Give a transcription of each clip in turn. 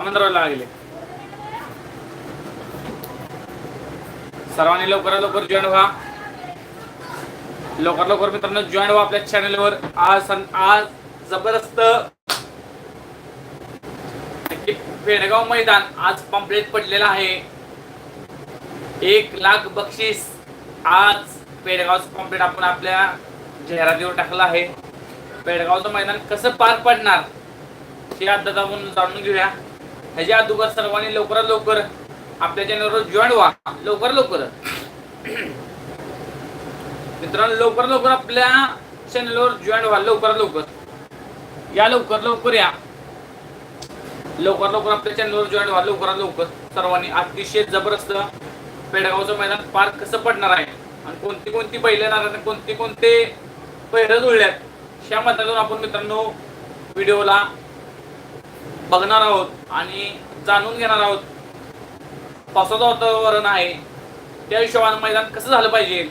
आमंत्रण लागले. सर्वांनी लवकरात लवकर जॉईन व्हा. लवकर लवकर मित्रांनो जॉईन व्हा आपल्या चॅनलवर आज आज जबरदस्त नक्की पेडगाव मैदान आज पम्पलेट पडलेलं आहे. एक लाख बक्षीस आज पेडगावचं पम्पलेट आपण आपल्या जाहिरातीवर टाकलं आहे. पेडगावचं मैदान कसं पार पडणार हे आता आपण जाणून घेऊया. ह्याच्या अगोदर सर्वांनी लवकरात लवकर आपल्या चॅनलवर जॉईन व्हा. लवकर लवकर. मित्रांनो लवकर लवकर आपल्या चॅनलवर जॉईन व्हा. लवकरात लवकर. या लवकर लवकर या. लवकर लवकर आपल्या चॅनलवर जॉईन व्हा. लवकरात लवकर. सर्वांनी अतिशय जबरदस्त पेडगावचं मैदान पार कसं पडणार आहे? आणि कोणती कोणती बैल येणार आणि कोणते कोणते पहिरं जुळल्यात? ह्या मतातून आपण मित्रांनो व्हिडिओला बघणार आहोत आणि जाणून घेणार आहोत. पावसाचं वातावरण आहे. त्या हिशोबानं मैदान कसं झालं पाहिजे?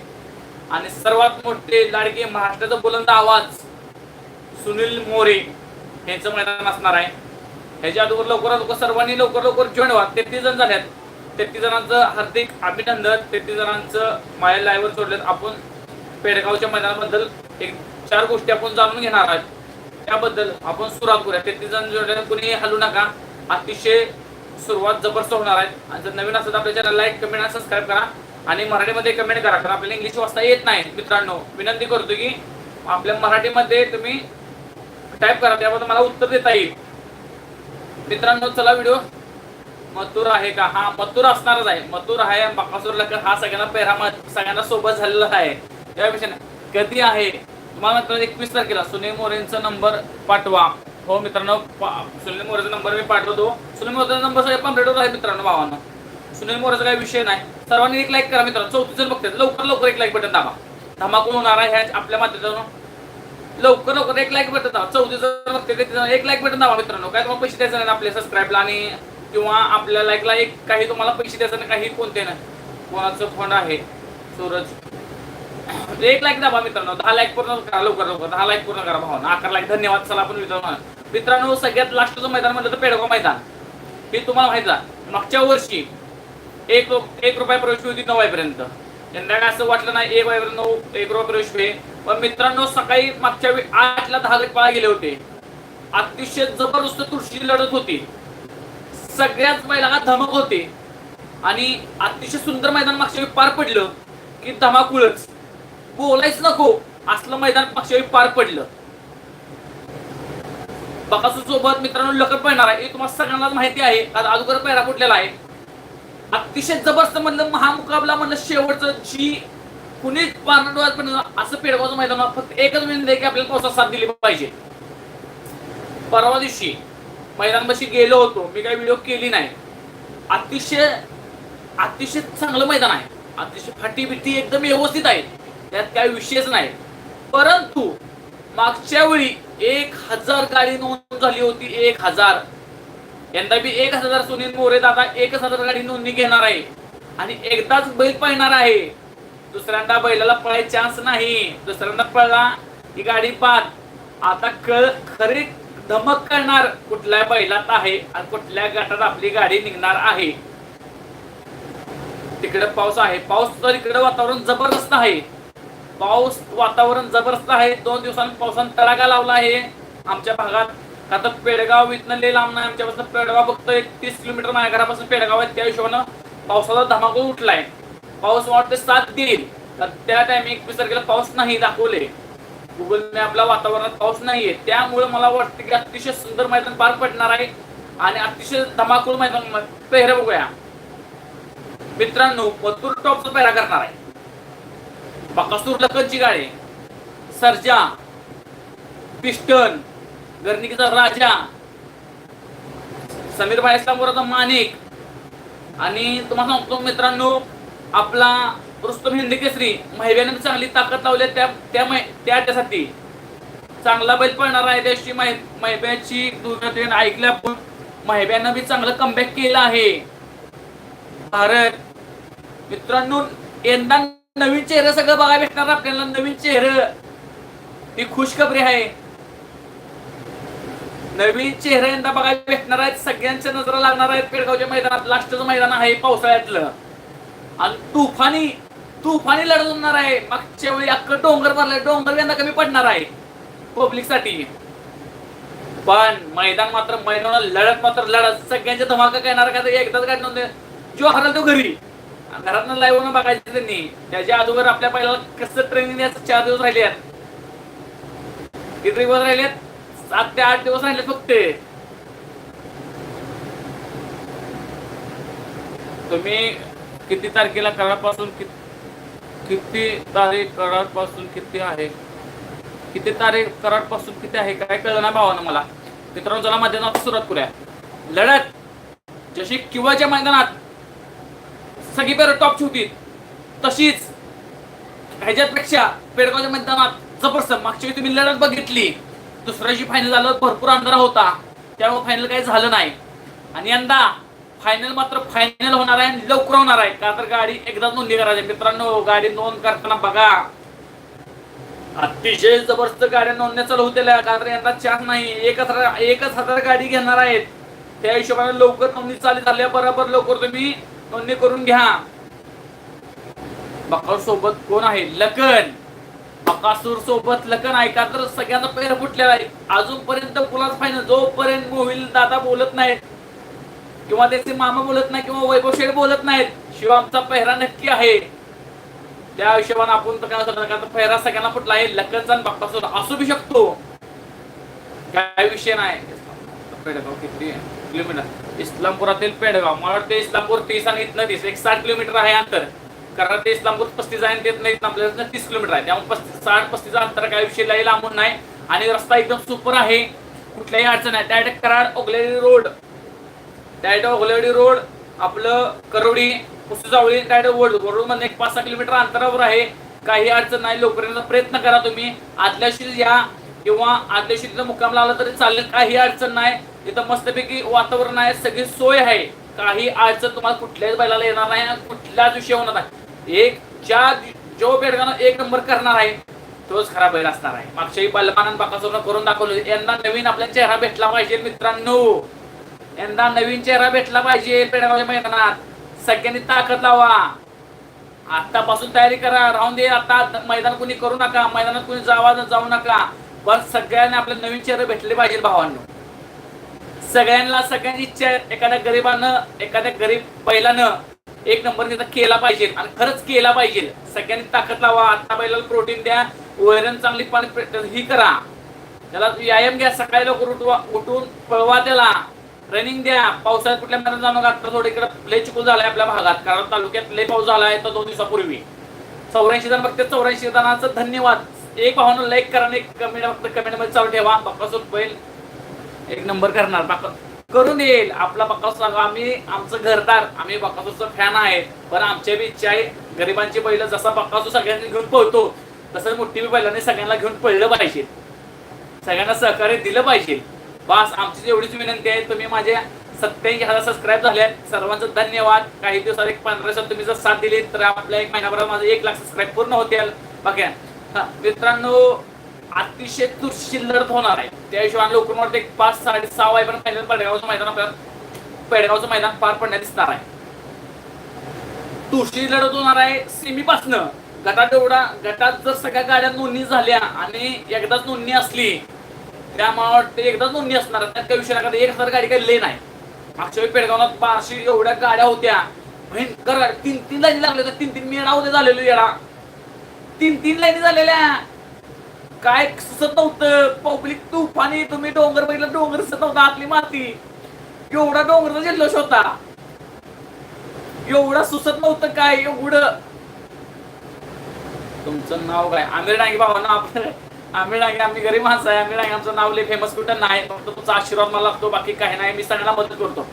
आणि सर्वात मोठे लाडके महाराष्ट्राचा बुलंद आवाज सुनील मोरे यांचं मैदान असणार आहे. ह्याच्या अगोदर लवकरात लवकर सर्वांनी लवकर लवकर जॉईन व्हा. तेहतीस जण झाल्यात तेहतीस जणांचं हार्दिक अभिनंदन. तेहतीस जणांचं माझ्या लाईव्हवर सोडलेत आपण पेडगावच्या मैदानाबद्दल एक चार गोष्टी आपण जाणून घेणार आहोत. त्याबद्दल आपण सुरुवात करूया. तेहतीस जण कुणी हलू नका अतिशय सुरुवात जबरदस्त होणार आहे. आणि जर नवीन असेल तर आपल्या चॅनल लाईक कमेंट आणि सबस्क्राईब करा. आणि मराठीमध्ये कमेंट करा कारण आपल्याला इंग्लिश वाचता येत नाही. मित्रांनो विनंती करतो की आपल्या मराठीमध्ये तुम्ही टाईप करा त्याबद्दल मला उत्तर देता येईल. मित्रांनो चला व्हिडिओ मथुर आहे का? हा मथुर असणारच आहे. मथुर आहे बकासूर लकर हा सगळ्यांना पेरा सगळ्यांना सोबत झालेला आहे. त्यापेक्षा कधी आहे? तुम्हाला मित्रांनो एकवीस तारखेला सुनील मोरेंचा नंबर पाठवा. हो मित्रांनो पा- सुनील मोरेचा नंबर मी पाठवतो. सुनील मोरेचा नंबर सगळे कंप्लीट आहे मित्रांनो भावानं. सुनील मोरेचा काही विषय नाही. सर्वांनी एक लाईक करा मित्रांनो. चौथी जण बघते लवकर लवकर एक लाईक बटन दाबा. धमाकून होणार आहे ह्या आपल्या माध्यमातून लवकर लवकर एक लाईक बटन दाबा. चौथी जण बघते एक लाईक बटन दाबा मित्रांनो. काय तुम्हाला पैसे द्यायचं नाही आपल्या सबस्क्राईबला आणि किंवा आपल्या लाईकला एक काही तुम्हाला पैसे द्यायचं नाही काही कोणते नाही. कोणाचं फंड आहे? सूरज. एक लाईक दाबा मित्रांनो दहा लाईक पूर्ण करा लवकर लवकर. दहा लाईक पूर्ण करा भावना. अकरा लाईक धन्यवाद. चला आपण मित्रांनो मित्रांनो सगळ्यात लास्टचं मैदान म्हणलं तर पेडगाव मैदान. हे तुम्हाला माहीत आहे. मागच्या वर्षी एक एक रुपया प्रवेश होती नऊ वाजेपर्यंत. यंदा काय असं वाटलं नाही एक वाजेपर्यंत नऊ एक रुपया प्रवेश फी पण मित्रांनो सकाळी मागच्या वेळी आठला दहा लाख पाळा गेले होते. अतिशय जबरदस्त तुळशी लढत होती. सगळ्याच बैलांना धमक होते. आणि अतिशय सुंदर मैदान मागच्या वेळी पार पडलं की धमाकुळच. बोलायच नको. असलं मैदान मागच्या पार पडलं. बकासू सोबत मित्रांनो लकर पळणार आहे. हे तुम्हाला सगळ्यांनाच माहिती आहे. कारण अगोदर पैरा फुटलेला आहे. अतिशय जबरदस्त म्हणलं महामुकाबला म्हणलं शेवटचं जी कुणीच पारंडवाज पण असं पेडगावचं मैदान फक्त एकच विनंती आहे की आपल्याला पावसात साथ दिली पाहिजे. परवा दिवशी मैदानपाशी गेलो होतो. मी काही व्हिडिओ केली नाही. अतिशय अतिशय चांगलं मैदान आहे. अतिशय फाटी बिटी एकदम व्यवस्थित आहे. त्यात काही विषयच नाही. परंतु मागच्या वेळी एक हजार गाडी नोंद झाली होती एक हजार. यंदा बी एक हजार सुनील मोरे दादा एकच हजार गाडी नोंदणी घेणार आहे. आणि एकदाच बैल पळणार आहे. दुसऱ्यांदा बैलाला पळाय चान्स नाही. दुसऱ्यांदा पळला ही गाडी पाच आता कळ खरी धमक करणार कुठल्या बैलात आहे आणि कुठल्या गटात आपली गाडी निघणार आहे. तिकडे पाऊस आहे. पाऊस तर इकडे वातावरण जबरदस्त आहे. पाऊस वातावरण जबरदस्त आहे. दोन दिवसांनी पावसानं तडाखा लावला आहे. आमच्या भागात आता पेडगाव इथनं लय लांब नाही. आमच्यापासून पेडगाव फक्त एक तीस किलोमीटर माझ्या घरापासून पेडगाव आहे. त्या हिशोबानं पावसाचा धमाका उठलाय. पाऊस वाटते साथ देईल तर त्या टायमिंग एकवीस तारखेला पाऊस नाही दाखवले. गुगल मॅपला वातावरणात पाऊस नाहीये. त्यामुळे मला वाटतं की अतिशय सुंदर मैदान पार पडणार आहे. आणि अतिशय धमाकूळ मैदान पेहरे बघूया. मित्रांनो मथुर टॉपचा पेहरा करणार आहे. बकासूर लखनची गाडी. सर्जा पिस्टन गर्निकीचा राजा समीर भाई इस्लामपुराचा माणिक आणि तुम्हाला सांगतो मित्रांनो आपला रुस्तम हिंदी केसरी महिव्याने चांगली ताकद लावली त्या त्या त्यासाठी. चांगला बैल पडणार आहे त्याची महिब्याची दुर्घटना ऐकल्या आपण महिब्यानं बी चांगलं कमबॅक केलं आहे. भारत मित्रांनो यंदा नवीन चेहरे सगळं बघायला भेटणार आपल्याला नवीन चेहरे. ही खुशखबरी आहे. नवीन चेहरा यंदा बघायला भेटणार आहेत सगळ्यांच्या नजरा लागणार आहेत पेडगावच्या मैदानात. लास्टचं मैदान आहे पावसाळ्यातलं. आणि तुफानी तुफानी लढत होणार आहे. मागच्या वेळी अख्खं डोंगर भरलाय. डोंगर यंदा कमी पडणार आहे पब्लिकसाठी पण मैदान मात्र मैदानात लढत मात्र लढत सगळ्यांच्या धमाका करणार का? एकदाच गाडी नव्हते जो हरल तो घरी. घरातनं लाईव्ह बघायचं त्यांनी. त्याच्या अगोदर आपल्या पहिला कसं ट्रेनिंग द्यायचं चार दिवस राहिले आहेत किती दिवस राहिले सात ते आठ दिवस राहिले फक्त. तुम्ही किती तारखेला करापासून किती तारीख करारपासून किती आहे? किती तारीख करारपासून किती आहे? काय कळलं ना भावानं मला. मित्रांनो चला माझ्या सुरुवात करूया. लढत. जशी किंवाच्या मैदानात सगळी पेरं टॉपची होती तशीच ह्याच्यापेक्षा पेडगावच्या मैदानात जबरदस्त. मागच्या तुम्ही लढत बघितली. दुसऱ्याची फायनल झालं भरपूर अंधारा होता. त्यामुळे फायनल काही झालं नाही. आणि यंदा फायनल मात्र फायनल होणार आहे आणि लवकर होणार आहे. का तर गाडी एकदा नोंदणी करायची. मित्रांनो गाडी नोंद करताना बघा. अतिशय जबरदस्त गाड्या नोंदण्या चालू होत्या. का तर यंदा चार नाही. एकच एकच हजार गाडी घेणार आहेत. त्या हिशोबाने लवकर नोंदणी चालू झाल्या बरोबर लवकर तुम्ही नोंदणी करून घ्या. बकासूर सोबत कोण आहे? लकन बकासूर सोबत लकन आहे का तर सगळ्यांना पैर फुटलेला आहे. अजूनपर्यंत कुणाच फायनल जोपर्यंत मोहिल दादा बोलत नाहीत किंवा त्याचे मामा बोलत नाही किंवा वैभव शेठ बोलत नाहीत शिवाय आमचा पेहरा नक्की आहे. त्या हिशोबाने आपण पेहरा सगळ्यांना फुटला आहे. लकनचा आणि बकासूर असू बी शकतो. काय विषय नाही. पेडगाव किती किलोमीटर. इस्लामपुरातील पेडगाव मला वाटतं इस्लामपूर तीस आणि इथनं तीस. एक साठ किलोमीटर आहे अंतर. कारण ते इस्लामपूर पस्तीस आहे आणि ते नाही आपल्याला तीस किलोमीटर आहे. त्यामुळे पस्तीस साठ पस्तीस अंतर काय विषय लांबून नाही. आणि रस्ता एकदम सुपर आहे. कुठल्याही अडचण नाही. डायरेक्ट कराड ओगलेली रोड. डायरेक्ट ओगलेवाडी रोड आपलं करवडी पुसजावळी डायरेक्ट रोड रोडमध्ये एक पाच सहा किलोमीटर अंतरावर आहे. काही अडचण नाही. लवकर येण्याचा प्रयत्न करा तुम्ही. आदल्याशी या. किंवा आदल्या तिथं मुक्काम लावला तरी चालेल काही अडचण नाही. तिथं मस्तपैकी वातावरण आहे सगळी सोय आहे. काही अडचण तुम्हाला कुठल्याच बैलाला येणार नाही आणि कुठल्याच विषय होणार नाही. एक ज्या जो बेडगानं एक नंबर करणार आहे तोच खरा बैल असणार आहे. मागच्याही बलमानन बाकासोरनं करून दाखवलं. यंदा नवीन आपला चेहरा भेटला पाहिजे मित्रांनो. यंदा नवीन चेहरा भेटला पाहिजे पेडगावच्या मैदानात. सगळ्यांनी ताकद लावा. आतापासून तयारी करा. राहून दे. आता मैदान कुणी करू नका. मैदानात कुणी जावा जाऊ नका. पण सगळ्यांनी आपले नवीन चेहरे भेटले पाहिजे भावांना. सगळ्यांना सगळ्यांची इच्छा आहे एखाद्या गरीबानं एखाद्या गरीब बैलानं एक नंबर तिथं केला पाहिजे आणि खरंच केला पाहिजे. सगळ्यांनी ताकद लावा आता बैलाला प्रोटीन द्या वैरण चांगली पाणी ही करा. त्याला व्यायाम घ्या सकाळी लवकर उठवा उठून पळवा त्याला. रनिंग द्या. पावसाळ्यात कुठल्या मॅडम जाणं आता थोडे इकडे लय चिकूल झालाय आपल्या भागात. कारण तालुक्यात लय पाऊस झालाय तर दोन दिवसापूर्वी. चौऱ्याऐंशी जण बघते चौऱ्याऐंशी जणांचं धन्यवाद. एक भावानं लाईक करा आणि एक कमेंट फक्त कमेंटमध्ये चालू ठेवा. बक्कासूर बैल एक नंबर करणार. बाका करून येईल. आपला बक्कासूर सांगा आम्ही आमचं घरदार आम्ही बक्कासूरचं फॅन आहे पण आमच्या बी इच्छा आहे गरिबांची बैल जसा बक्कासूर सगळ्यांनी घेऊन पळतो तसं मोठी बी बैलांनी सगळ्यांना घेऊन पळलं पाहिजे. सगळ्यांना सहकार्य दिलं पाहिजे. बस आमची एवढीच विनंती आहे. तुम्ही माझ्या सत्याऐंशी हजार सबस्क्राईब झाले सर्वांचं धन्यवाद. काही दिवसात एक पंधरा तुम्ही जर साथ दिली तर आपल्या एक महिनाभरात माझं एक लाख सबस्क्राईब पूर्ण होतील. बघ्या. हा, मित्रांनो अतिशय तुरशी लढत होणार आहे. त्या हिशोबाने लवकर मला एक पाच साडे सहा वाजेपर्यंत फायनल पेडगावचं मैदान आपल्याला पेडगावचं मैदान पार पडण्यात दिसणार आहे. तुळशी लढत होणार आहे सेमीपासनं. गटात एवढा गटात जर सगळ्या गाड्या नोंदणी झाल्या आणि एकदाच नोंदणी असली त्यामुळे वाटतं एकदाच नोंदणी असणार त्यात काही विषय नाही एक हजार गाडी काही लेन आहे. मागच्या वेळी पेडगावला बारशे एवढ्या गाड्या होत्या. भयंकर तीन तीन लाईन लागले तर तीन तीन मेळा होते झालेलो येडा तीन तीन लाईनी झालेल्या. काय सुचत नव्हतं पब्लिक तुफानी. तुम्ही डोंगर बघितलं डोंगर दिसत नव्हता. आतली माती. एवढा डोंगरचा जल्लोष होता. एवढा सुचत नव्हतं काय? एवढं. तुमचं नाव काय? आमिर डांगे भावा ना आपलं. आमिर डांगे आम्ही गरीब माणसं आहे. आमिर डांगे आमचं नाव लय फेमस कुठं नाही. फक्त तुमचा आशीर्वाद मला लागतो. बाकी काही नाही. मी सगळ्यांना मदत करतो.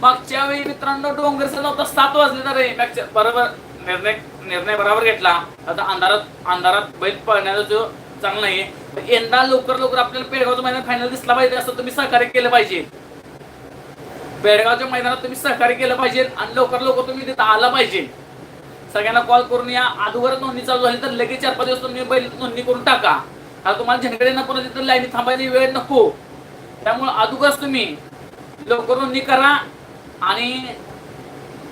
मागच्या वेळी मित्रांनो डोंगर सण सात वाजले ना रे. मागच्या बरोबर. निर्णय निर्णय बरोबर घेतला आता अंधारात अंधारात बैल पळण्याचा जो चांगला आहे यंदा लवकर लवकर आपल्याला पेडगावचं मैदान फायनल दिसला पाहिजे असं तुम्ही सहकार्य केलं पाहिजे. पेडगावच्या मैदानात तुम्ही सहकार्य केलं पाहिजे आणि लवकर लवकर तुम्ही तिथं आला पाहिजे. सगळ्यांना कॉल करून या अगोदर नोंदणी चालू झाली तर लगेच चार पाच दिवस तुम्ही बैल नोंदणी करून टाका. आता तुम्हाला झेंडकडे नको तिथं लाईनी थांबायला वेळ नको. त्यामुळे अगोदरच तुम्ही लवकर नोंदणी करा आणि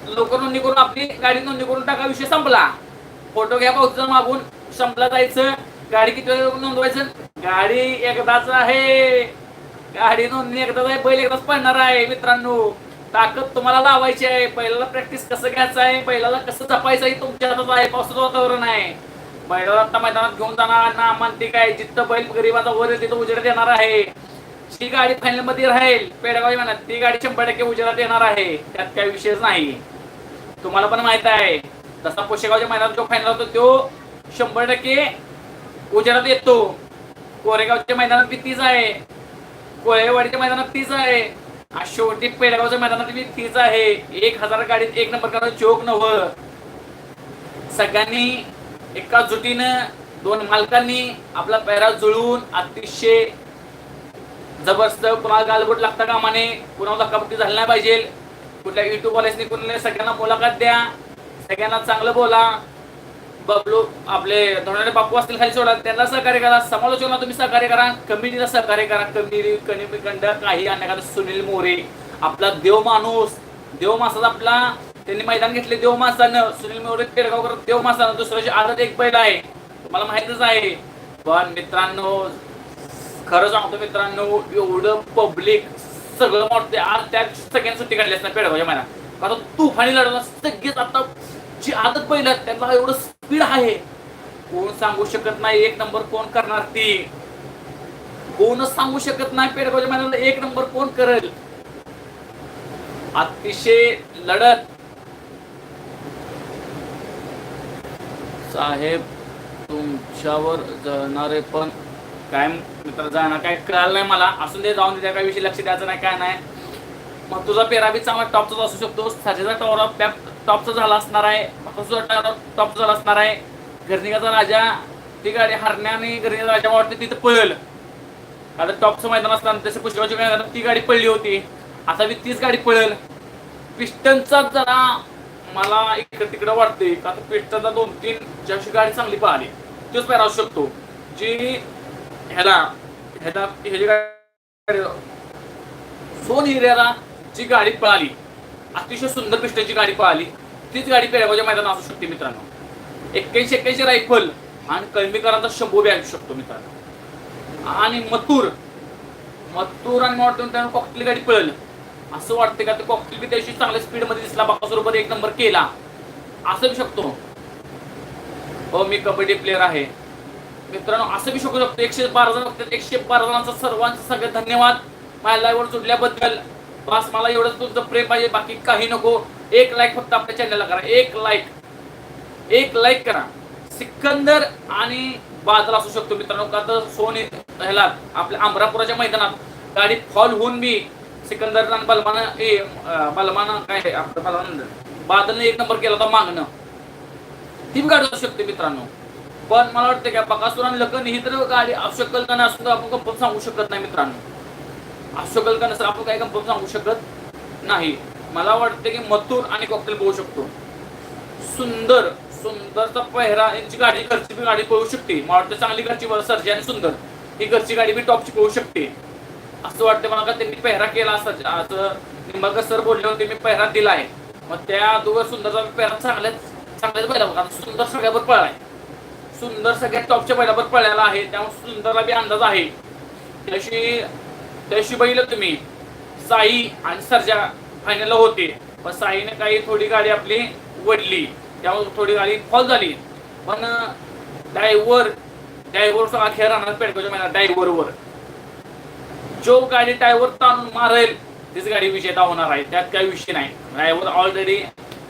लवकर नोंदणी करून आपली गाडी नोंदणी करून टाका विषय संपला. फोटो घ्या पावसाचा मागून. संपला जायचं. गाडी किती वेळ नोंदवायचं? गाडी एकदाच आहे. गाडी नोंदणी एकदाच आहे बैल एकदाच पडणार आहे मित्रांनो. ताकद तुम्हाला लावायची आहे. पहिल्याला प्रॅक्टिस कसं घ्यायचं आहे? पहिल्याला कसं जपायचं आहे? तुमच्या हातात आहे पावसाचं वातावरण आहे. बैलाला आता मैदानात घेऊन जाणार. ना म्हणते काय जिथं बैल गरीबाचा वर तिथं उजेड देणार आहे. जी गाडी फायनलमध्ये राहील पेडगाव ती गाडी शंभर टक्के उजेडात येणार आहे. त्यात काही विषयच नाही. तुम्हाला पण माहीत आहे. तसा पोशेगावच्या मैदानात जो फायनल होतो तो शंभर टक्के उजेडात येतो. कोरेगावच्या मैदानात बी तीच आहे. कोळेवाडीच्या मैदानात तीच आहे. आणि शेवटी पेडगावच्या मैदानात बी तीच आहे. एक हजार गाडीत एक नंबर करणं चोक नव्ह. सगळ्यांनी एका जुटीनं दोन मालकांनी आपला पेहरा जुळवून अतिशय जबरदस्त कुणाला गालबोट लागता कामाने कुणाला धक्काबुक्की झाली नाही पाहिजे. कुठल्या युट्यूब वाल्यासनी कुणाला सगळ्यांना मुलाखत द्या. सगळ्यांना चांगलं बोला. बबलू आपले धोरणारे बापू असतील खाली सोडा. त्यांना सहकार्य करा. समालोचना तुम्ही सहकार्य करा. कमिटीला सहकार्य करा. कमिटी कनिमिकंड काही अन्य सुनील मोरे. आपला देव माणूस. देव माणसाचा आपला त्यांनी मैदान घेतले देव मासानं सुनील मोरे केडगावकर देव मासानं दुसऱ्याची आदत एक बैल आहे. तुम्हाला माहितच आहे. पण मित्रांनो खरं सांगतो मित्रांनो एवढं पब्लिक सगळं मोठं आज त्या सगळ्यांनी सुट्टी काढली असणार पेडगावच्या मैदान आता तुफानी लढवणं सगळेच आता जी आदत पहिलं त्यांना एवढं स्पीड आहे. कोण सांगू शकत नाही एक नंबर कोण करणार ती. कोणच सांगू शकत नाही पेडगावच्या महिन्याला एक नंबर कोण करेल. अतिशय लढत. साहेब तुमच्यावर जळणारे पण काय मित्र जाणार काय कळालं नाही मला. असून दे जाऊन दे त्या काही विषयी लक्ष द्यायचं नाही काय नाही. मग तुझा पेरा बी चांगला टॉपचाच असू शकतो. साजेचा टॉवर पॅप टॉपचा झाला असणार आहे. तुझा टॉवर टॉपचा झाला असणार आहे. गर्निकाचा राजा ती गाडी हरण्याने गर्निकाचा राजा वाटते तिथं पळेल. आता टॉपचं मैदान असताना तसं पुष्पाची मैदानात ती गाडी पडली होती. आता मी तीच गाडी पळेल. पिस्टनचा जरा मला इकडे तिकडं वाटते का पिस्टनचा दोन तीन जशी गाडी चांगली पाहिली तोच पेरा असू शकतो. जी ह्याला ह्याला ह्याची गाडी सोन हिऱ्याला जी गाडी पळाली अतिशय सुंदर पिस्टनची गाडी पळाली तीच गाडी पेळगावच्या मैदानात असू शकते मित्रांनो. एक्क्याऐंशी एक्क्याऐंशी रायफल आणि कलमीकरांचा शंभू बी असू शकतो मित्रांनो. आणि मथुर मथुर आणि वाटतं त्यानं कॉकटेल गाडी पळलं. असं वाटतं का? ते कॉकटेल बी त्याशी चांगल्या स्पीडमध्ये दिसला. बाकासोबत एक नंबर केला. असं बी शकतो. हो मी कबड्डी प्लेअर आहे. मित्रांनो असं मी शकू शकतो. एकशे बारा जण बघतात. एकशे बारा जणांचा सर्वांचा सगळ्यात धन्यवाद. माझ्या लाईव्हवर जुडल्याबद्दल बस मला एवढंच तुमचं प्रेम पाहिजे बाकी काही नको. एक लाईक फक्त आपल्या चॅनलला करा. एक लाईक एक लाईक करा. सिकंदर आणि बादल असू शकतो मित्रांनो. का तर सोने ह्याला आपल्या अमरापुराच्या मैदानात गाडी फॉल होऊन मी सिकंदर आणि बलमान ए बलमान काय आहे, आपलं बलमान बादलने एक नंबर केला होता मागणं ती गाडी असू शकते मित्रांनो. पण मला वाटतं की बकासुरान लग्न ही तर गाडी असू शकल असू तर आपण कंपन सांगू शकत नाही मित्रांनो. असू शकल सर आपण काही कंपन सांगू शकत नाही. मला वाटतं की मथुर आणि कॉकटेल बघू शकतो. सुंदर सुंदरचा पेहरा यांची गाडी घरची बी गाडी पळू शकते. मला वाटतं चांगली घरची सर्जी आणि सुंदर. ही घरची गाडी बी टॉपची पळू शकते. असं वाटतं मला का त्यांनी पेहरा केला असं आज निंबाळकर सर बोलले होते मी पेहरा दिला आहे मग त्या दोघं सुंदरचा पेहरा चांगल्याच चांगल्याच पहिला सुंदर सगळ्यावर पळाय सुंदर सगळ्यात टॉपच्या बैलावर पळायला आहे. त्यामुळे सुंदरला बी अंदाज आहे. त्याशी त्याशी बघितलं तुम्ही साई आणि सर्जा फायनलला होते. पण साईने काही थोडी गाडी आपली वडली. त्यामुळे थोडी गाडी फॉल झाली. पण डायव्हर डायव्हर सगळा खेळ राहणार पेडगावच्या महिन्यात वर. जो गाडी डायव्हर ताणून मारेल तीच गाडी विजेता होणार आहे. त्यात काही विषय नाही. ड्रायव्हर ऑलरेडी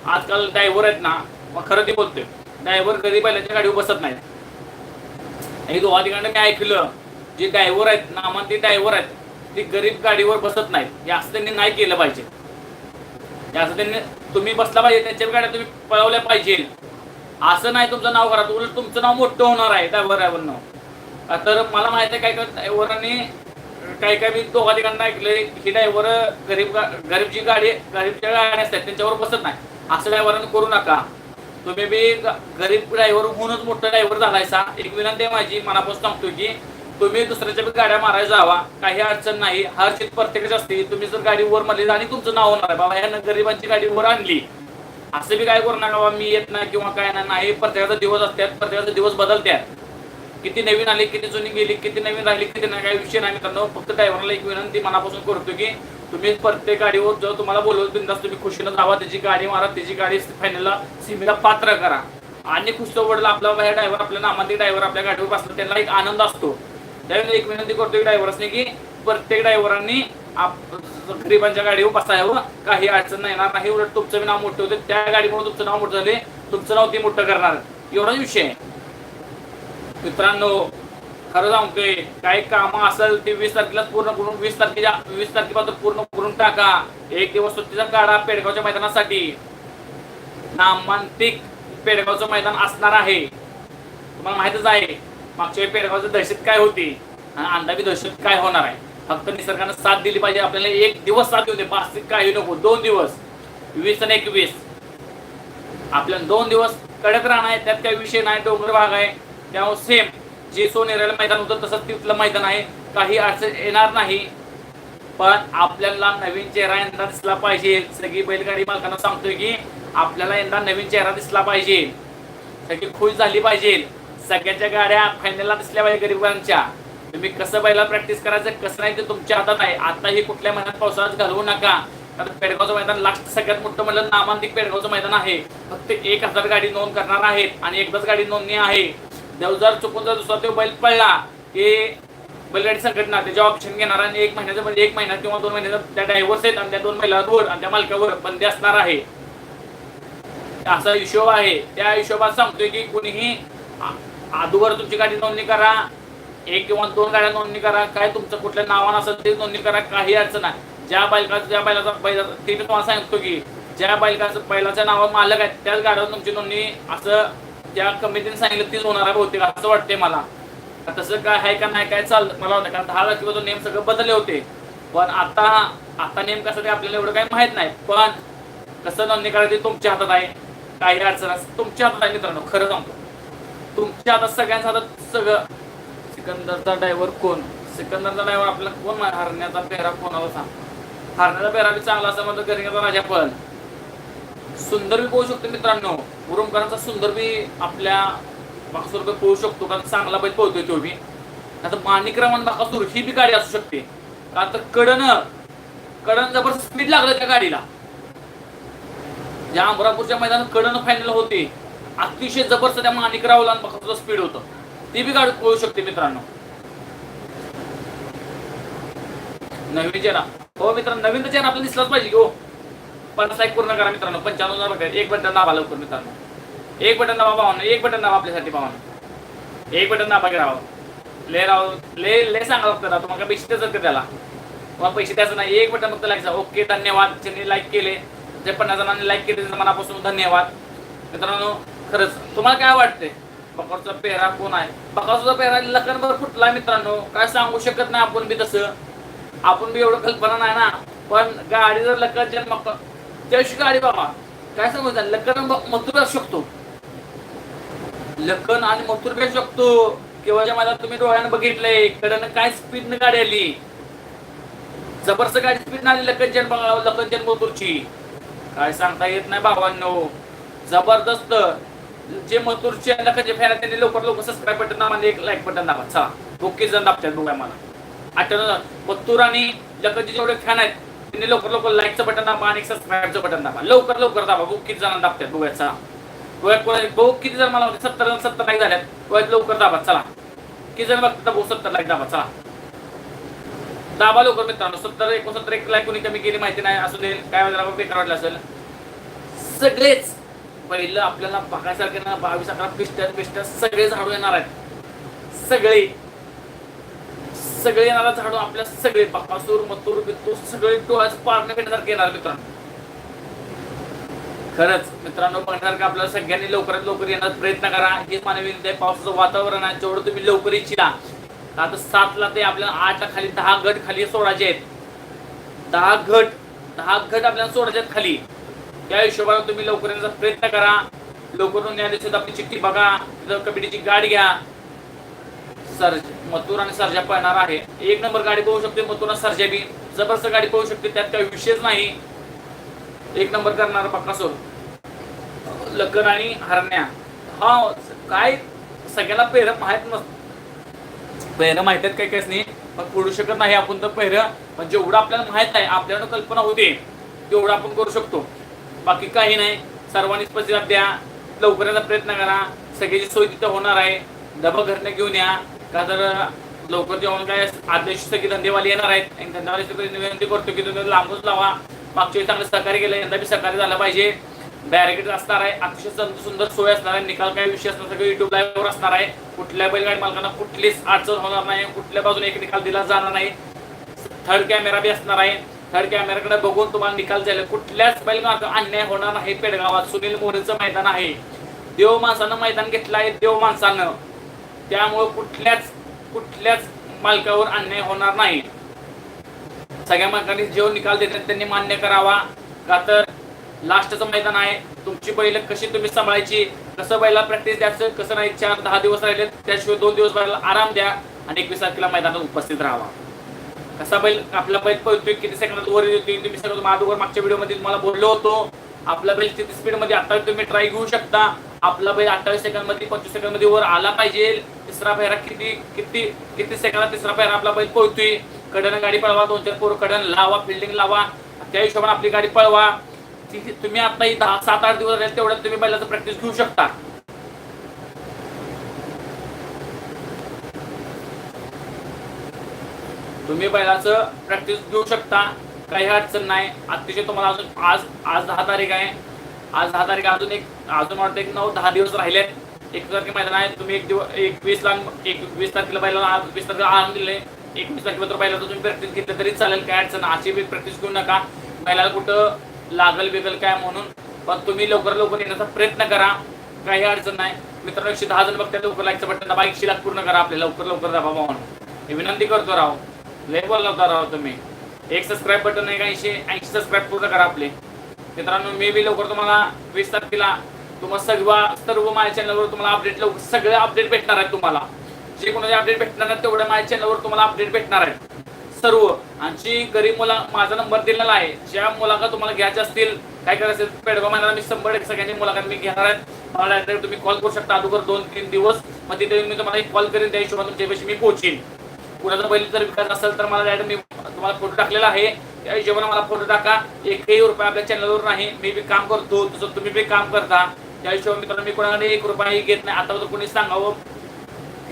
आजकाल ड्रायव्हर आहेत ना. मग खरं ते बोलतोय. ड्रायव्हर कधी बैलाच्या गाडीवर बसत नाहीत. आणि दोघा ठिकाणी मी ऐकलं जे ड्रायव्हर आहेत नामांती ड्रायव्हर आहेत ते गरीब गाडीवर बसत नाहीत. हे असं त्यांनी नाही केलं पाहिजे. हे असं त्यांनी तुम्ही बसला पाहिजे त्यांच्या गाड्या तुम्ही पळवल्या पाहिजे. असं नाही तुमचं नाव करा उलट तुमचं नाव मोठं होणार आहे ड्रायव्हर ड्रायव्हरनं तर मला माहिती आहे काय काय ड्रायव्हरांनी काही काही मी दोघा ठिकाणी ऐकलंय ही ड्रायव्हर गरीब गरीबची गाडी गरीबच्या गाड्या असतात त्यांच्यावर बसत नाही. असं ड्रायव्हरांनी करू नका. तुम्ही बी गरीब ड्रायव्हर होऊनच मोठा ड्रायव्हर झालायसा. एक विनंती आहे माझी मनापासून सांगतो की तुम्ही दुसऱ्याच्या बी गाड्या मारायला जावा. काही अडचण नाही. हरशीत प्रत्येकाची असते. तुम्ही जर गाडी वर मारली आणि तुमचं नाव होणार आहे. बाबा ह्यानं गरिबांची गाडी वर आणली. असं बी काय करू बाबा मी येत नाही किंवा काय नाही. नाही प्रत्येकाचा दिवस असतात. प्रत्येकाचा दिवस बदलतात. किती नवीन आली किती जुनी गेली किती नवीन राहिली किती नाही काही विषय नाही मित्रांनो. फक्त ड्रायव्हरला एक विनंती मनापासून करतो की तुम्ही प्रत्येक गाडीवर जर तुम्हाला बोलवलं बिंदास तुम्ही खुशीनं जावा त्याची गाडी मारा त्याची गाडी फायनलला सीमेला पात्र करा. आणि खुश वडला आपला बाहेर ड्रायव्हर आपल्या नामांतिक ड्रायव्हर आपल्या गाडीवर बसला त्यांना एक आनंद असतो. त्यावेळी एक विनंती करतो ड्रायव्हर्सने की प्रत्येक ड्रायव्हरांनी गरिबांच्या गाडीवर बसायवं काही अडचण नाही येणार नाही उलट तुमचं नाव मोठं होते त्या गाडीमुळे तुमचं नाव मोठं झाले तुमचं नाव ती मोठं करणार. एवढाच विषय आहे. मित्रांनो खरं सांगतोय काही कामं असेल ते वीस तारखेला पूर्ण करून वीस तारखेच्या वीस तारखेपासून पूर्ण करून टाका. एक दिवस सुट्टीचा काढा पेडगावच्या मैदानासाठी. नामांतिक पेडगावचं मैदान असणार आहे. तुम्हाला माहितच आहे मागच्या वेळी पेडगावचं दहशत काय होती? आणि अंदावी दहशत काय होणार आहे? फक्त निसर्गानं साथ दिली पाहिजे आपल्याला एक दिवस साथ देऊ दे पाच काही नको. दोन दिवस वीस आणि एकवीस. आपल्याला दोन दिवस कडक राहणार आहे त्यात काही विषय नाही डोंगर भाग आहे. त्यामुळे सेम जे सोनेऱ्याला मैदान होतं तसंच तिथलं मैदान आहे. काही अडचण येणार नाही. पण आपल्याला नवीन चेहरा यंदा दिसला पाहिजे. सगळी बैलगाडी मालकांना सांगतोय की आपल्याला यंदा नवीन चेहरा दिसला पाहिजे. सगळी खुश झाली पाहिजे. सगळ्यांच्या गाड्या फायनलला दिसल्या पाहिजे गरिबांच्या. तुम्ही कसं बैला प्रॅक्टिस करायचं कसं नाही ते तुमच्या हातात आहे. आताही कुठल्या महिन्यात पावसाळ्यात घालवू नका. कारण पेडगावचं मैदान लास्ट सगळ्यात मोठं म्हणलं नामांतिक पेडगावचं मैदान आहे. फक्त एक हजार गाडी नोंद करणार आहेत आणि एकदाच गाडी नोंदणी आहे. देवजार चुकून जर दुसरा तो बैल पडला की बैलगाडी संघटना त्याचे ऑप्शन घेणार आणि एक महिन्याचं म्हणजे एक महिना किंवा दोन महिन्याचा त्या ड्रायव्हर्स आहेत आणि त्या दोन महिलांवर आणि त्या मालकावर बंदी असणार आहे. असा हिशोब आहे. त्या हिशोबात सांगतोय की कुणीही आधूवर तुमची गाडी नोंदणी करा एक किंवा दोन गाड्या नोंदणी करा काय तुमचं कुठल्या नावानं असेल ते नोंदणी करा काही अडचण नाही. ज्या बैलकाचं ज्या बैलाचा बैला ते मी तुम्हाला सांगतो की ज्या बैलकाचं बैलाच्या नावा मालक आहेत त्याच गाड्यावर तुमची नोंदणी असं त्या कमिटीने सांगितलं तीच होणार आहे बहुतेक असं वाटते मला. तसं काय आहे का नाही काय चाल मला वाटतं कारण दहा तारखेपासून नेम सगळं बदलले होते. पण आता आता नेम कसं ते आपल्याला एवढं काही माहीत नाही. पण कसं नोंदणी करायची तुमच्या हातात आहे. काही अडचण असेल तुमच्या हातात आहे मित्रांनो खरं सांगतो. तुमच्या हातात सगळ्यांच्या हातात सगळं. सिकंदरचा ड्रायव्हर कोण? सिकंदरचा ड्रायव्हर आपल्याला कोण हरण्याचा पेहरा कोणाला सांग? हरण्याचा पेहरा बी चांगला असं म्हणतो गरिंगाचा राजा पण. सुंदर बी पोहू शकतो मित्रांनो. उरुमकरांचा सुंदर बी आपल्या बाकासूर पोहू शकतो कारण चांगला बैल पोहतोय तो बी. आता माणिकरामन बाकासूर ही बी गाडी असू शकते. का तर कडन कडन जबरदस्त स्पीड लागलं त्या गाडीला. ज्या अमरापूरच्या मैदानात कडन फायनल होते. अतिशय जबरदस्त त्या माणिकरावला आणि स्पीड होतं. ती बी गाडी पोहू शकते मित्रांनो. नवीन चेहरा. हो मित्रांनो नवीन चेहरा आपल्याला दिसलाच पाहिजे हो. पन्नास एक पूर्ण करा मित्रांनो. पंच्याण्णव हजार रुपये. एक बटन दाबा लवकर मित्रांनो. एक बटन दाबा पाहून एक बटन दाबा आपल्यासाठी पाहून एक बटन दाबा की राव. ले राव ले ले सांगा फक्त राव तुम्हाला पैसे द्यायचं का त्याला? तुम्हाला पैसे द्यायचं नाही. एक बटन फक्त लाईक ओके धन्यवाद. ज्यांनी लाईक केले जे पन्नास जणांनी लाईक केले त्यांचं मनापासून धन्यवाद. मित्रांनो खरंच तुम्हाला काय वाटतंय? बकासूचा पेहरा कोण आहे? बकासूचा पेहरा लखनभर फुटला मित्रांनो. काय सांगू शकत नाही आपण बी तसं. आपण बी एवढं कल्पना नाही ना. पण गाडी जर लखन जन्म त्याशी गाडी बाबा. काय सांगू लखन मथुर असू शकतो. लखन आणि मथुर काय शकतो. किंवा मला तुम्ही डोळ्यानं बघितलंय. कडनं काय स्पीडनं गाडी आली? जबरदस्त गाडी स्पीड आली लखनजन जन लखन जन मथुरची. काय सांगता येत नाही बाबांनो जबरदस्त. जे मथुरचे आहे लखनचे फॅन आहेत त्यांनी लवकर लवकर सबस्क्राईब बटन दाबा एक लाईक बटन दाबा. चला. ओके जण दाबतात डोळ्या मला. अठ्ठ्याण्णव मथुर आणि लखनचे जेवढे फॅन आहेत लवकर लवकर लाईकचं बटन दाबा आणि सबस्क्राईबचं बटन दाबा. लवकर लवकर दाबा. बघू किती जण दाबतात गोव्याचा गोव्यात कोणा- बघू किती जण मला सत्तर सत्तर सत्तर लाईक झाल्यात. गोव्यात लवकर दाबा. चला. किती जण बघतात? बघू सत्तर लाईक दाबा. चला. दाबा लवकर मित्रांनो. सत्तर एकोणसत्तर एक लाईक कोणी कमी केली माहिती नाही. असू दे. काय वेळेला बेकार वाटलं असेल. सगळेच पहिलं आपल्याला बघायसारखे ना बावीस अकरा पिस्टर पिस्टर सगळे झाडू येणार आहेत. सगळे. सगळे येणारा झाडू आपल्या सगळे बापासूर मतूर बितूर सगळे डोळ्याचं पारणं फिरण्यासारखे येणार मित्रांनो. खरंच मित्रांनो बघण्यासारखं आपल्याला सगळ्यांनी लवकरात लवकर येणार प्रयत्न करा. हेच माझी विनंती आहे पावसाचं वातावरण आहे. जेवढं तुम्ही लवकर इच्छिता आता सातला ते आपल्याला आठला खाली दहा गट खाली सोडायचे आहेत. दहा गट दहा गट आपल्याला सोडायचे आहेत खाली. त्या हिशोबाने तुम्ही लवकर येण्याचा प्रयत्न करा. लवकर या आपली चिठ्ठी बघा. तिथं कमिटीची गाडी घ्या. सर्ज मथुर आणि सर्जा पळणार आहे. एक नंबर गाडी पळू शकते मथुर सर्जा बी. जबरदस्त गाडी पळू शकते त्यात काही विषयच नाही. एक नंबर करणार पक्कासोर लग्न आणि हरण्या. हा काय सगळ्याला पेर माहीत नसत पेरं माहीत आहेत काही काहीच नाही. पण पडू शकत नाही आपण तर पेरं पण जेवढं आपल्याला माहीत आहे आपल्याला कल्पना होते तेवढं आपण करू शकतो. बाकी काही नाही. सर्वांनीच प्रतिसाद द्या. लवकर प्रयत्न करा. सगळ्याची सोय तिथं होणार आहे. डबा घरनं घेऊन या. का तर लवकर जेवण काय आदेश सगळी धंदेवाली येणार आहेत. आणि धंदेवाली सगळी विनंती करतो की तुम्ही लांबूच लावा. मागच्या वेळी चांगलं सहकार्य केलं यंदा बी सहकार्य झालं पाहिजे. बॅरिकेड असणार आहे. अतिशय सुंदर- सुंदर सोय असणार आहे. निकाल काही विषय असणार सगळं युट्यूब लाईव्ह वर असणार आहे. कुठल्या बैलगाडी मालकांना कुठलीच अडचण होणार नाही. कुठल्या बाजूने एक निकाल दिला जाणार नाही. थर्ड कॅमेरा बी असणार आहे. थर्ड कॅमेराकडे बघून तुम्हाला निकाल जाईल कुठल्याच बैलगाडा अन्याय होणार नाही. पेडगावात सुनील मोरेचं मैदान आहे. देव माणसानं मैदान घेतलं आहे देव माणसानं. त्यामुळे कुठल्याच कुठल्याच मालकावर अन्याय होणार नाही. सगळ्या मालकांनी जो निकाल देतात त्यांनी मान्य करावा. का तर लास्टचं मैदान आहे. तुमची बैल कशी तुम्ही सांभाळायची? कसं बैला प्रॅक्टिस द्यायचं? कसं नाही? चार दहा दिवस राहिले त्याशिवाय दोन दिवस बैला आराम द्या आणि एकवीस तारखेला मैदानात उपस्थित राहावा कसा बैल आपला बैल पळतोय किती सेकंदात वर येतोय तुम्ही सगळं माझ्यावर मागच्या व्हिडिओमध्ये तुम्हाला बोललो होतो. आपला बैल किती स्पीडमध्ये आता तुम्ही ट्राय घेऊ शकता. आपला बैल अठ्ठावीस सेकंडमध्ये पंचवीस सेकंडमध्ये वर आला पाहिजे. तिसरा फेरा किती किती किती सेकंदात तिसरा फेरा आपला बैल पळतोय. कडन गाडी पळवा दोन चार पोर कडन लावा फिल्डिंग लावा. त्या हिशोबाने आपली गाडी पळवा. तुम्ही आता ही दहा सात आठ दिवस राहिले तेवढ्यात तुम्ही बैलाचं प्रॅक्टिस घेऊ शकता. तुम्ही बैलाचं प्रॅक्टिस घेऊ शकता. काही अडचण नाही. अतिशय तुम्हाला अजून आज आज दहा तारीख आहे. आज दहा तारीख अजून एक अजून वाटतं एक नऊ दहा दिवस राहिलेत. एक तारखे मैदान आहे. तुम्ही एक दिवस एकवीस लाख एक वीस तारखेला पहिला आज वीस तारखेला आराम दिले. एकवीस तारखेला तर तुम्ही प्रॅक्टिस घेतलं तरी चालेल. काय अडचण अशी बी प्रॅक्टिस घेऊ नका. बैलाला कुठं लागल बिगल काय म्हणून. पण तुम्ही लवकर लवकर येण्याचा प्रयत्न करा. काही अडचण नाही. मित्रांनो एकशे दहा जण बघतात लवकर लाईकचं बटन दाबा. एकशे लाख पूर्ण करा आपले. लवकर लवकर दाबा म्हणून विनंती करतो राव. लय बोलला होता राव तुम्ही. एक सबस्क्राईब बटन आहे ऐंशी ऐंशी सबस्क्राईब पूर्ण करा आपले. मित्रांनो मी बी लवकर तुम्हाला वीस तारखेला तुम्हाला सर्व सर्व माझ्या चॅनलवर तुम्हाला अपडेट लवकर सगळे अपडेट भेटणार आहेत तुम्हाला. जे कोणाचे अपडेट भेटणार आहेत तेवढ्या माझ्या चॅनलवर तुम्हाला अपडेट भेटणार आहेत. सर्व. आणि जी गरीब मुला माझा नंबर दिलेला आहे ज्या मुलाखत तुम्हाला घ्यायच्या असतील काय करायचं असेल, पेडगाव महिन्याला मी शंभर एक सगळ्यांची मुलाखत मी घेणार आहे. मला डायरेक्ट तुम्ही कॉल करू शकता अगोदर दोन तीन दिवस. मग तिथे मी तुम्हाला एक कॉल करेन त्या हिशोबाने तुमच्यापाशी मी पोहोचेन. कुणाचा बैल जर विकास असेल तर मला डायरेक्ट मी तुम्हाला फोटो टाकलेला आहे. त्या हिशोबाने मला फोटो टाका. एकही रुपया आपल्या चॅनलवर नाही मी बी काम करतो. तसं तुम्ही बी काम करता. त्या हिशोबाने मित्रांनो मी कोणाकडे एक रुपयाही घेत नाही. आता तर कोणी सांगावं.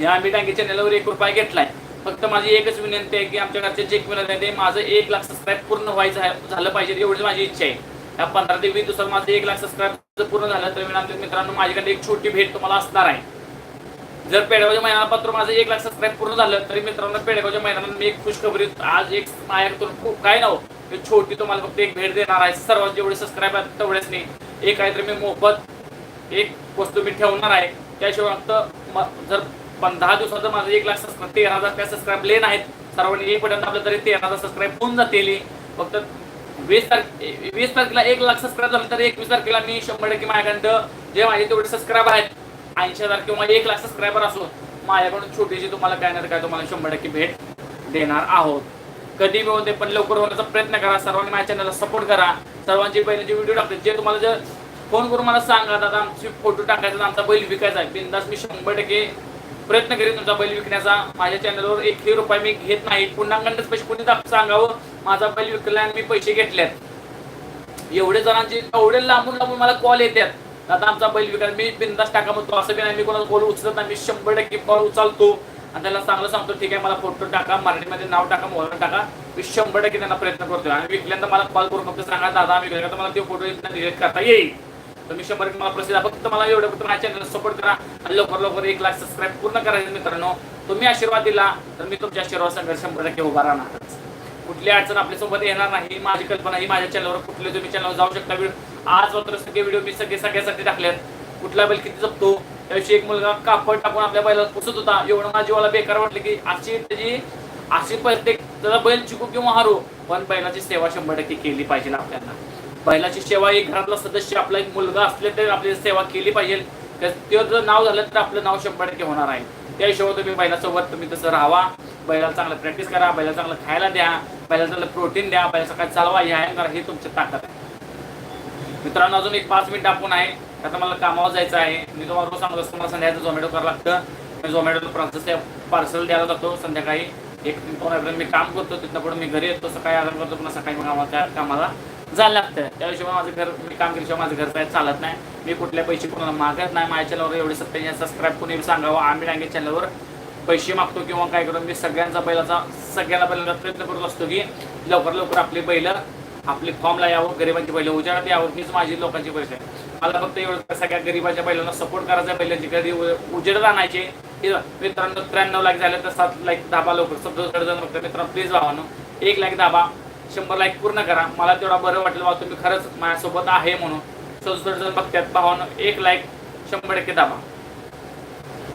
या मी टांगे चॅनलवर एक रुपया घेतलाय. फक्त माझी एकच विनंती आहे की आमच्या घरचे जे विनंती आहे ते माझं एक लाख सबस्क्राईब पूर्ण व्हायचं झालं पाहिजे एवढीच माझी इच्छा आहे. या पंधरा ते वीस दिवसात माझं एक लाख सबस्क्राईब पूर्ण झालं तर विनंती मित्रांनो माझ्याकडे एक छोटी भेट तुम्हाला असणार आहे. जर पेडगावच्या मैदानापात्र माझं एक लाख सबस्क्राईब पूर्ण झालं तरी मित्रांनो पेडगावच्या मैदानात मी एक खुशखबरी आज एक माझ्याकडून खूप काय नाव हो. मी छोटी तुम्हाला फक्त एक भेट देणार आहे. सर्वात जेवढे सबस्क्राईब आहेत तेवढेच नाही. एक आहे मी मोफत एक वस्तू मी ठेवणार आहे. त्याशिवाय फक्त जर पण दहा दिवसाचं माझं एक लाख सबस्क्राईब तेरा हजार त्या सबस्क्राईब लेन आहेत. सर्वांनी एक पर्यंत आपलं तरी तेरा हजार सबस्क्राईब होऊन जातील. फक्त वीस तारखे वीस तारखेला एक लाख सबस्क्राईब झालं तर एकवीस तारखेला मी शंभर टक्के माझ्याकडं जे माझे तेवढे सबस्क्राईब आहेत ऐंशी हजार किंवा एक लाख सबस्क्रायबर असून माझ्याकडून छोटीशी तुम्हाला काय नाही काय तुम्हाला शंभर टक्के भेट देणार आहोत. कधी बी होते पण लवकर होण्याचा प्रयत्न करा. सर्वांनी माझ्या चॅनलला सपोर्ट करा. सर्वांचे पहिले जे व्हिडिओ टाकतात जे तुम्हाला जर फोन करून मला सांगा दादा आमची फोटो टाकायचा आमचा बैल विकायचा आहे. बिंदास मी शंभर टक्के प्रयत्न करेन तुमचा बैल विकण्याचा. माझ्या चॅनलवर एकही रुपये मी घेत नाही. पुन्हा पैसे कोणी सांगावं? माझा बैल विकला आणि मी पैसे घेतलेत. एवढे जणांचे एवढे लांबून लांबून मला कॉल येतात. आता आमचा बैल विकायला मी बिंदास टाका म्हणतो. असं बी नाही मी कोणाला कॉल उचलत नाही. मी शंभर टक्के कॉल उचलतो. आणि त्याला चांगलं सांगतो ठीक आहे मला फोटो टाका मराठीमध्ये नाव टाका मोबाईल टाका. मी शंभर टक्के त्यांना प्रयत्न करतो आणि विकल्यानंतर मला कॉल करून फक्त सांगा दादा मी विकला तर मला ते फोटो डिलीट करता येईल. तर मी शंभर टक्के मला प्रसिद्ध फक्त मला एवढं फक्त माझ्या चॅनल सपोर्ट करा. आणि लवकर लवकर एक लाख सबस्क्राईब पूर्ण करायचं मित्रांनो. तुम्ही आशीर्वाद दिला तर मी तुमच्या आशीर्वाद संघर्ष शंभर टक्के उभा राहणार. कुठली अडचण आपल्यासोबत येणार नाही. माझी कल्पना ही माझ्या चॅनलवर कुठले तुम्ही चॅनलवर जाऊ शकता आज मात्र सगळे व्हिडिओ मी सगळे सगळ्यासाठी टाकलेत कुठला बैल किती जपतो त्याविषयी एक मुलगा कापड टाकून आपल्या बैलाला पुसत होता. एवढं माझ्या जीवाला बेकार वाटलं की अशी त्याची अशी प्रत्येक त्याला बैल चिकू किंवा हारू पण बैलाची सेवा शंभर टक्के केली पाहिजे आपल्याला. बैलाची सेवा एक घरातला सदस्य आपला एक मुलगा असले तर आपली सेवा केली पाहिजे. तर ते जर नाव झालं तर आपलं नाव शंभर टक्के होणार आहे. त्या हिशोबात तुम्ही बैलासोबत तुम्ही तसं राहावा बैलाला चांगलं प्रॅक्टिस करा बैलाला चांगलं खायला द्या. बैलाला चांगलं प्रोटीन द्या. बैला सकाळी चालवा व्यायाम करा हे तुमची ताकद आहे. मित्रांनो अजून एक पाच मिनिट आपण आहे. आता मला कामावर जायचं आहे. मी तुम्हाला रोज सांगत असतो मला संध्याकाळचं झोमॅटो करावं लागतं. मी झोमॅटो प्रोसेस पार्सल द्यायला जातो संध्याकाळी. एक दोन वाजेपर्यंत मी काम करतो. तिथं पुढे मी घरी येतो. सकाळी आराम करतो. पुन्हा सकाळी मग आम्हाला त्या कामाला जायला लागतं. त्याशिवाय माझं घर मी काम केल्याशिवाय माझं घर काय चालत नाही. मी कुठल्या पैसे कोणाला मागत नाही. माझ्या चॅनलवर एवढे सत्याऐंशी सबस्क्राईब कोणी सांगावं? आम्ही डांगे चॅनलवर पैसे मागतो किंवा काय करतो मी सगळ्यांचा बैलाचा सगळ्यांना पहिल्यांदा प्रयत्न करत असतो की लवकर लवकर आपली बैलं आपले फॉर्मला यावं गरिबांची बैल उजाडात यावं मीच माझी लोकांची पैसे आहे. मला फक्त एवढं सगळ्या गरिबाच्या बैलांना सपोर्ट करायचा बैलांची कधी उजेडत आणायचे मित्रांनो त्र्याण्णव लाख झाले तर सात लाख दाबा लवकर. सत्तर जण बघतो मित्रांनो प्लीज भावानो एक लाख दाबा. शंभर लाईक पूर्ण करा. मला तेवढा बरं वाटलं बा तुम्ही खरंच माझ्यासोबत आहे म्हणून. सदुसष्ट जण बघतात. भावानं एक लाईक शंभर टक्के दाबा.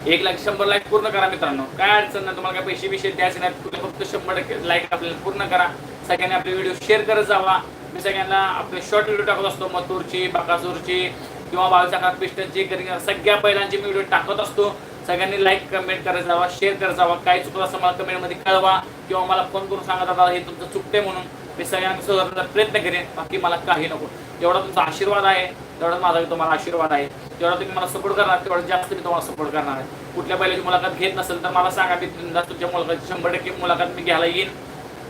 एक लाख शंभर लाईक पूर्ण करा मित्रांनो. काय अडचण नाही तुम्हाला काय पैसे विषय द्यायचे नाही तुम्ही फक्त शंभर टक्के लाईक आपल्याला पूर्ण करा. सगळ्यांनी आपले व्हिडिओ शेअर करत जावा. मी सगळ्यांना आपले शॉर्ट व्हिडिओ टाकत असतो मथुरची बकासूरची किंवा बाळूच्या पिस्टनची सगळ्या बैलांची मी व्हिडिओ टाकत असतो. सगळ्यांनी लाईक कमेंट करत जावा शेअर करत जावा. काय चुकलं असं मला कमेंटमध्ये कळवा किंवा मला फोन करून सांगत दादा हे तुमचं चुकते म्हणून. मी सगळ्यांना सुधारण्याचा प्रयत्न करेन. बाकी मला काही नको. एवढा तुमचा आशीर्वाद आहे. तेवढा माझा तुम्हाला आशीर्वाद आहे तेवढा तुम्ही मला सपोर्ट करणार तेवढा जास्त मी तुम्हाला सपोर्ट करणार आहे. कुठल्या बैलाची मुलाखत घेत नसेल तर मला सांगा मी तुमच्या तुमच्या मुलाखत शंभर टक्के मुलाखत मी घ्यायला येईन.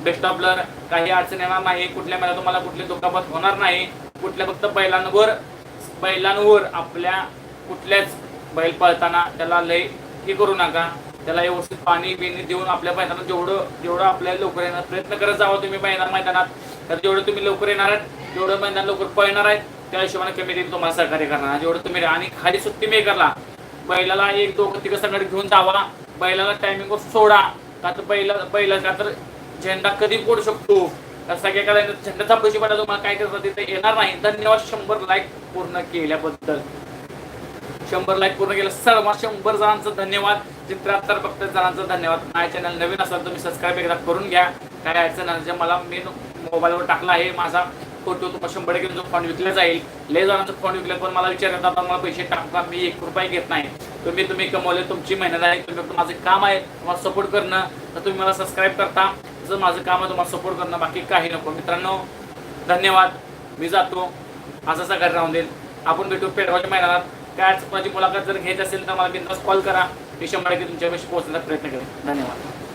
बेस्ट ऑफ लर काही अडचण येणार नाही कुठल्या मला तुम्हाला कुठली दुखापत होणार नाही. कुठल्या फक्त बैलांवर बैलांवर आपल्या कुठल्याच बैल पळताना त्याला लय हे करू नका. त्याला व्यवस्थित पाणी बिणी देऊन आपल्या मैदानात जेवढं जेवढं आपल्याला लवकर येणार प्रयत्न करत जावा तुम्ही मैदान मैदानात. तर जेवढं तुम्ही लवकर येणार आहेत तेवढं मैदान लवकर पळणार आहेत त्या हिशोबाने कमी देईल तुम्हाला सहकार्य करणार. जेवढं तुम्ही आणि खाली सुट्टी मेकरला बैलाला एक दोघं तिघं सगळं घेऊन जावा. बैलाला टायमिंगवर सोडा. का तर बैला बैला का तर झेंडा कधी पडू शकतो? तर सगळ्याकडे झेंडाचा पैसे पडा तुम्हाला काय करता तिथे येणार नाही. धन्यवाद शंभर लाईक पूर्ण केल्याबद्दल. शंभर लाईक पूर्ण केलं सर्व शंभर जणांचं धन्यवाद. चित्रात्तर फक्त जणांचं धन्यवाद. माझ्या चॅनल नवीन असाल तुम्ही सबस्क्राईब एकदा करून घ्या. काय अडचण मला मी मोबाईलवर टाकला आहे. माझा फोटो तुम्हाला शंभर टक्के फंड विकला जाईल. लय जणांचा फंड विकला पण मला विचारतात आता मला पैसे टाकू मी एक रुपये घेत नाही. तुम्ही तुम्ही कमवले तुमची मेहनत आहे तुम्ही माझं काम आहे तुम्हाला सपोर्ट करणं तर तुम्ही मला सबस्क्राईब करता. जर माझं काम आहे तुम्हाला सपोर्ट करणं बाकी काही नको. मित्रांनो धन्यवाद. मी जातो. असं घर राहून देईल आपण भेटू पेटवाच्या मैदानात. काय माझी मुलाखत जर घ्यायची असेल तर मला बिंदास कॉल करा. मी शंभर टक्के तुमच्यापाशी पोहोचण्याचा प्रयत्न करेन. धन्यवाद.